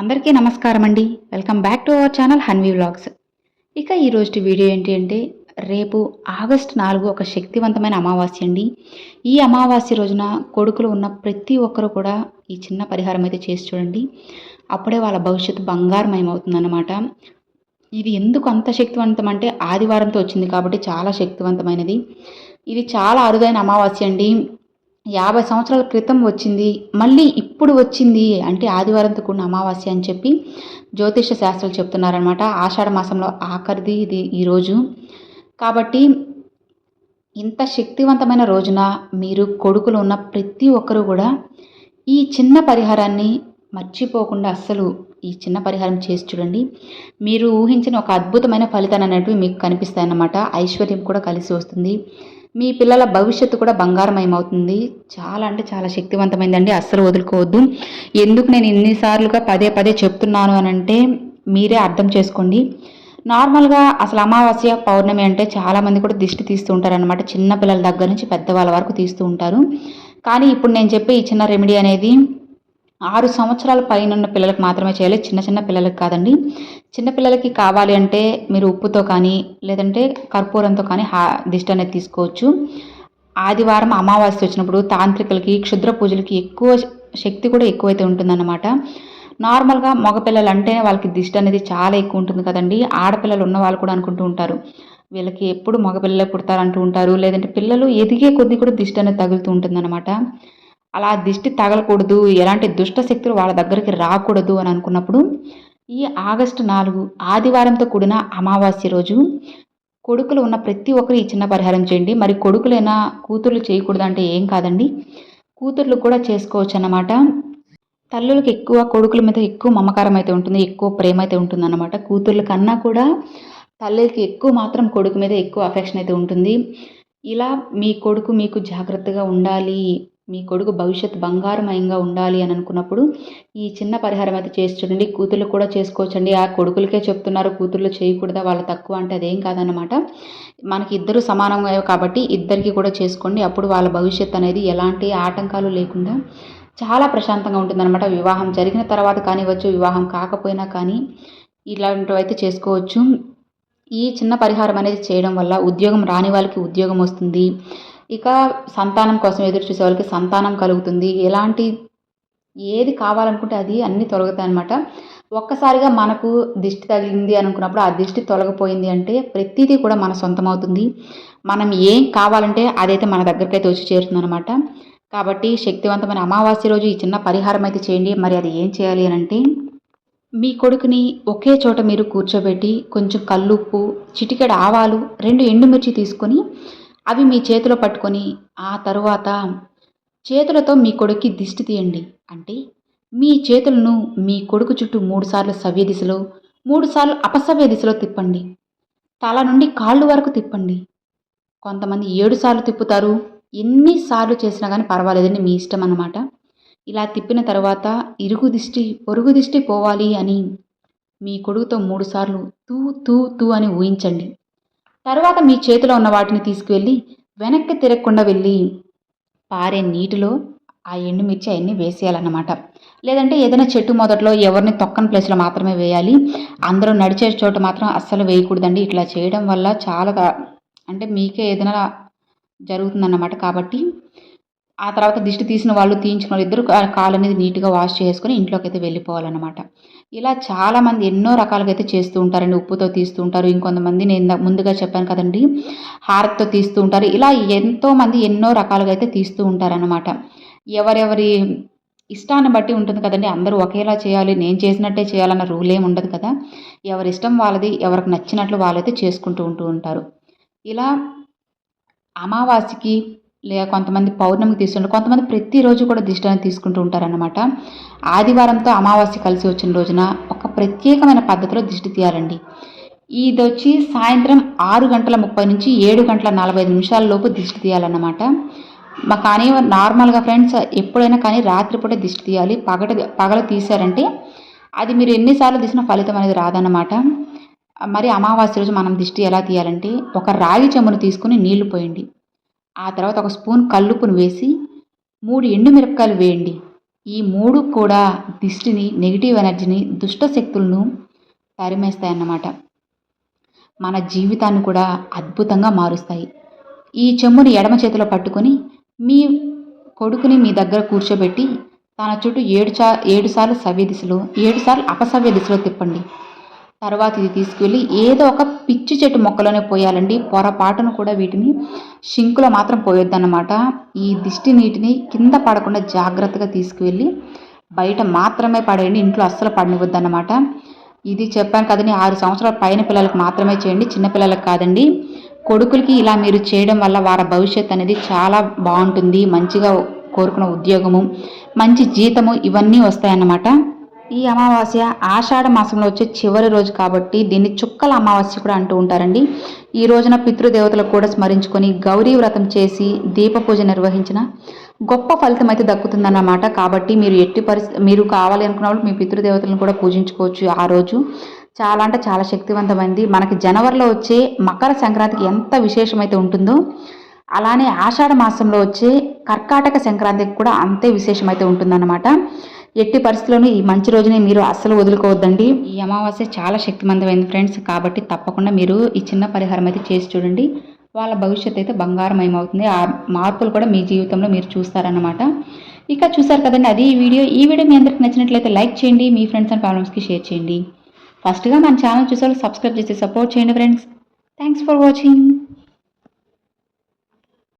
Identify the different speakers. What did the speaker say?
Speaker 1: అందరికీ నమస్కారం అండి welcome back to our channel Hanvi vlogs ఇక ఈరోజు వీడియో ఏంటి అంటే రేపు ఆగస్ట్ నాలుగు ఒక శక్తివంతమైన అమావాస్య అండి. ఈ అమావాస్య రోజున కొడుకులు ఉన్న ప్రతి ఒక్కరు కూడా ఈ చిన్న పరిహారం అయితే చేసి చూడండి. అప్పుడే వాళ్ళ భవిష్యత్తు బంగారమయం అవుతుందన్నమాట ఇది ఎందుకు అంత శక్తివంతం అంటే ఆదివారంతో వచ్చింది కాబట్టి చాలా శక్తివంతమైనది. ఇది చాలా అరుదైన అమావాస్య అండి. యాభై సంవత్సరాల క్రితం వచ్చింది మళ్ళీ ఇప్పుడు వచ్చింది అంటే ఆదివారంతో కూడిన అమావాస్య అని చెప్పి జ్యోతిష శాస్త్రాలు చెప్తున్నారనమాట ఆషాఢ మాసంలో ఆఖరిది ఇది ఈరోజు కాబట్టి ఇంత శక్తివంతమైన రోజున మీరు కొడుకులు ఉన్న ప్రతి ఒక్కరూ కూడా ఈ చిన్న పరిహారాన్ని మర్చిపోకుండా అస్సలు ఈ చిన్న పరిహారం చేసి చూడండి. మీరు ఊహించిన ఒక అద్భుతమైన ఫలితాన్ని అనేటివి మీకు కనిపిస్తాయన్నమాట. ఐశ్వర్యం కూడా కలిసి వస్తుంది. మీ పిల్లల భవిష్యత్తు కూడా బంగారమయమవుతుంది. చాలా అంటే చాలా శక్తివంతమైందండి. అస్సలు వదులుకోవద్దు. ఎందుకు నేను ఎన్నిసార్లుగా పదే పదే చెప్తున్నాను అని అంటే మీరే అర్థం చేసుకోండి. నార్మల్గా అసలు అమావాస్య పౌర్ణమి అంటే చాలామంది కూడా దిష్టి తీస్తూ ఉంటారనమాట చిన్న పిల్లల దగ్గర నుంచి పెద్దవాళ్ళ వరకు తీస్తూ ఉంటారు. కానీ ఇప్పుడు నేను చెప్పే ఈ చిన్న రెమెడీ అనేది ఆరు సంవత్సరాల పైన ఉన్న పిల్లలకు మాత్రమే చేయాలి. చిన్న చిన్న పిల్లలకి కాదండి. చిన్నపిల్లలకి కావాలి అంటే మీరు ఉప్పుతో కానీ లేదంటే కర్పూరంతో కానీ హా దిష్టి అనేది తీసుకోవచ్చు. ఆదివారం అమావాస్య వచ్చినప్పుడు తాంత్రికులకి క్షుద్ర పూజలకి ఎక్కువ శక్తి కూడా ఎక్కువైతే ఉంటుందన్నమాట. నార్మల్గా మగపిల్లలు అంటేనే వాళ్ళకి దిష్టి అనేది చాలా ఎక్కువ ఉంటుంది కదండి. ఆడపిల్లలు ఉన్న వాళ్ళు కూడా అనుకుంటూ ఉంటారు. వీళ్ళకి ఎప్పుడు మగపిల్లలే పుడతారంటూ ఉంటారు. లేదంటే పిల్లలు ఎదిగే కొద్దీ కూడా దిష్టి అనేది తగులుతూ ఉంటుందన్నమాట. అలా దిష్టి తగలకూడదు. ఎలాంటి దుష్ట శక్తులు వాళ్ళ దగ్గరికి రాకూడదు అని అనుకున్నప్పుడు ఈ ఆగస్టు నాలుగు ఆదివారంతో కూడిన అమావాస్య రోజు కొడుకులు ఉన్న ప్రతి ఒక్కరు ఈ చిన్న పరిహారం చేయండి. మరి కొడుకులైనా కూతుర్లు చేయకూడదు అంటే ఏం కాదండి. కూతుర్లు కూడా చేసుకోవచ్చు అన్నమాట తల్లులకు ఎక్కువ కొడుకుల మీద ఎక్కువ మమకారం అయితే ఉంటుంది ఎక్కువ ప్రేమ అయితే ఉంటుంది అన్నమాట కూతుర్ల కన్నా కూడా తల్లికి ఎక్కువ మాత్రం కొడుకు మీద ఎక్కువ అఫెక్షన్ అయితే ఉంటుంది. ఇలా మీ కొడుకు మీకు జాగ్రత్తగా ఉండాలి. మీ కొడుకు భవిష్యత్తు బంగారమయంగా ఉండాలి అని అనుకున్నప్పుడు ఈ చిన్న పరిహారం అయితే చేసి చూడండి. కూతుర్లు కూడా చేసుకోవచ్చండి. ఆ కొడుకులకే చెప్తున్నారు కూతుర్లు చేయకూడదా వాళ్ళు తక్కువ అంటే అదేం కాదనమాట మనకి ఇద్దరు సమానంగా కాబట్టి ఇద్దరికి కూడా చేసుకోండి. అప్పుడు వాళ్ళ భవిష్యత్ అనేది ఎలాంటి ఆటంకాలు లేకుండా చాలా ప్రశాంతంగా ఉంటుందన్నమాట. వివాహం జరిగిన తర్వాత కానివ్వచ్చు వివాహం కాకపోయినా కానీ ఇలాంటివి అయితే చేసుకోవచ్చు. ఈ చిన్న పరిహారం అనేది చేయడం వల్ల ఉద్యోగం రాని వాళ్ళకి ఉద్యోగం వస్తుంది. ఇక సంతానం కోసం ఎదురు చూసే వాళ్ళకి సంతానం కలుగుతుంది. ఎలాంటి ఏది కావాలనుకుంటే అది అన్నీ తొలగుతాయి అనమాట ఒక్కసారిగా మనకు దిష్టి తగిలింది అనుకున్నప్పుడు ఆ దిష్టి తొలగిపోయింది అంటే ప్రతిదీ కూడా మన సొంతం అవుతుంది మనం ఏం కావాలంటే అదైతే మన దగ్గరికి అయితే వచ్చి చేరుతుంది అనమాట కాబట్టి శక్తివంతమైన అమావాస్య రోజు ఈ చిన్న పరిహారం అయితే చేయండి. మరి అది ఏం చేయాలి అని అంటే మీ కొడుకుని ఒకే చోట మీరు కూర్చోబెట్టి కొంచెం కల్లుప్పు చిటికెడ ఆవాలు రెండు ఎండుమిర్చి తీసుకొని అవి మీ చేతిలో పట్టుకొని ఆ తరువాత చేతులతో మీ కొడుక్కి దిష్టి తీయండి. అంటే మీ చేతులను మీ కొడుకు చుట్టూ మూడుసార్లు సవ్య దిశలో మూడుసార్లు అపసవ్య దిశలో తిప్పండి. తల నుండి కాళ్ళు వరకు తిప్పండి. కొంతమంది ఏడుసార్లు తిప్పుతారు ఎన్నిసార్లు చేసినా కానీ పర్వాలేదండి మీ ఇష్టం అన్నమాట. ఇలా తిప్పిన తర్వాత ఇరుగు దిష్టి పొరుగు దిష్టి పోవాలి అని మీ కొడుకుతో మూడుసార్లు తూ తూ తూ అని ఊహించండి. తర్వాత మీ చేతిలో ఉన్న వాటిని తీసుకువెళ్ళి వెనక్కి తిరగకుండా వెళ్ళి పారే నీటిలో ఆ ఎండుమిర్చి అవన్నీ వేసేయాలన్నమాట. లేదంటే ఏదైనా చెట్టు మొదట్లో ఎవరిని తొక్కని ప్లేస్లో మాత్రమే వేయాలి. అందరూ నడిచే చోట మాత్రం అస్సలు వేయకూడదండి. ఇట్లా చేయడం వల్ల చాలా అంటే మీకే ఏదైనా జరుగుతుందన్నమాట. కాబట్టి ఆ తర్వాత దిష్టి తీసిన వాళ్ళు తీయించిన వాళ్ళు ఇద్దరు కాలు అనేది నీట్గా వాష్ చేసుకొని ఇంట్లోకి అయితే వెళ్ళిపోవాలన్నమాట. ఇలా చాలామంది ఎన్నో రకాలుగా అయితే చేస్తూ ఉంటారండి. ఉప్పుతో తీస్తూ ఉంటారు. ఇంకొంతమంది నేను ముందుగా చెప్పాను కదండి. హారత్తో తీస్తూ ఉంటారు. ఇలా ఎంతోమంది ఎన్నో రకాలుగా అయితే తీస్తూ ఉంటారనమాట ఎవరెవరి ఇష్టాన్ని బట్టి ఉంటుంది కదండి. అందరూ ఒకేలా చేయాలి. నేను చేసినట్టే చేయాలన్న రూల్ ఏమి ఉండదు కదా. ఎవరి ఇష్టం వాళ్ళది ఎవరికి నచ్చినట్లు వాళ్ళైతే చేసుకుంటూ ఉంటూ ఉంటారు. ఇలా అమావాస్యకి లేక కొంతమంది పౌర్ణమికి తీసుకుంటారు కొంతమంది ప్రతిరోజు కూడా దిష్టాన్ని తీసుకుంటూ ఉంటారనమాట ఆదివారంతో అమావాస్య కలిసి వచ్చిన రోజున ఒక ప్రత్యేకమైన పద్ధతిలో దిష్టి తీయాలండి. ఇది వచ్చి సాయంత్రం ఆరు గంటల ముప్పై నుంచి ఏడు గంటల నలభై ఐదు నిమిషాల లోపు దిష్టి తీయాలన్నమాట. మా కానీ నార్మల్గా ఫ్రెండ్స్ ఎప్పుడైనా కానీ రాత్రిపూట దిష్టి తీయాలి. పగట పగల తీశారంటే అది మీరు ఎన్నిసార్లు తీసినా ఫలితం అనేది రాదన్నమాట. మరి అమావాస్య రోజు మనం దిష్టి ఎలా తీయాలంటే ఒక రాగి చెంబును తీసుకుని నీళ్ళు పోయండి. ఆ తర్వాత ఒక స్పూన్ కల్లుపును వేసి మూడు ఎండుమిరపకాయలు వేయండి. ఈ మూడు కూడా దిష్టిని నెగిటివ్ ఎనర్జీని దుష్ట శక్తులను తరిమేస్తాయన్నమాట. మన జీవితాన్ని కూడా అద్భుతంగా మారుస్తాయి. ఈ చెమ్ముని ఎడమ చేతిలో పట్టుకొని మీ కొడుకుని మీ దగ్గర కూర్చోబెట్టి తన చుట్టూ ఏడు చా ఏడు సార్లు సవ్య దిశలో ఏడు సార్లు అపసవ్య దిశలో తిప్పండి. తర్వాత ఇది తీసుకువెళ్ళి ఏదో ఒక పిచ్చి చెట్టు మొక్కలోనే పోయాలండి. పొరపాటును కూడా వీటిని షింకులో మాత్రం పోయొద్దన్నమాట. ఈ దిష్టి నీటిని కింద పడకుండా జాగ్రత్తగా తీసుకువెళ్ళి బయట మాత్రమే పడేయండి. ఇంట్లో అస్సలు పడనివద్దన్నమాట ఇది చెప్పాను కదండి ఆరు సంవత్సరాల పైన పిల్లలకు మాత్రమే చేయండి చిన్నపిల్లలకు కాదండి. కొడుకులకి ఇలా మీరు చేయడం వల్ల వారి భవిష్యత్ అనేది చాలా బాగుంటుంది. మంచిగా కోరుకున్న ఉద్యోగము మంచి జీతము ఇవన్నీ వస్తాయన్నమాట. ఈ అమావాస్య ఆషాఢ మాసంలో వచ్చే చివరి రోజు కాబట్టి దీన్ని చుక్కల అమావాస్య కూడా అంటూ ఉంటారండి. ఈ రోజున పితృదేవతలకు కూడా స్మరించుకొని గౌరీ వ్రతం చేసి దీప పూజ నిర్వహించిన గొప్ప ఫలితం అయితే దక్కుతుందన్నమాట. కాబట్టి మీరు ఎట్టి పరిస్థితి మీరు కావాలి అనుకున్న వాళ్ళు మీ పితృదేవతలను కూడా పూజించుకోవచ్చు ఆ రోజు. చాలా అంటే చాలా శక్తివంతమైంది. మనకి జనవరిలో వచ్చే మకర సంక్రాంతికి ఎంత విశేషమైతే ఉంటుందో అలానే ఆషాఢ మాసంలో వచ్చే కర్కాటక సంక్రాంతికి కూడా అంతే విశేషమైతే ఉంటుందన్నమాట. ఎట్టి పరిస్థితుల్లోనూ ఈ మంచి రోజునే మీరు అస్సలు వదులుకోవద్దండి. ఈ అమావాస్య చాలా శక్తివంతమైంది ఫ్రెండ్స్. కాబట్టి తప్పకుండా మీరు ఈ చిన్న పరిహారం అయితే చేసి చూడండి. వాళ్ళ భవిష్యత్ అయితే బంగారమయం అవుతుంది ఆ మార్పులు కూడా మీ జీవితంలో మీరు చూస్తారన్నమాట. ఇక చూసారు కదండి అది ఈ వీడియో. ఈ వీడియో మీ అందరికి నచ్చినట్లయితే లైక్ చేయండి. మీ ఫ్రెండ్స్ అండ్ ప్రాబ్లమ్స్కి షేర్ చేయండి. ఫస్ట్గా మన ఛానల్ చూసారు సబ్స్క్రైబ్ చేసి సపోర్ట్ చేయండి ఫ్రెండ్స్. Thanks for watching.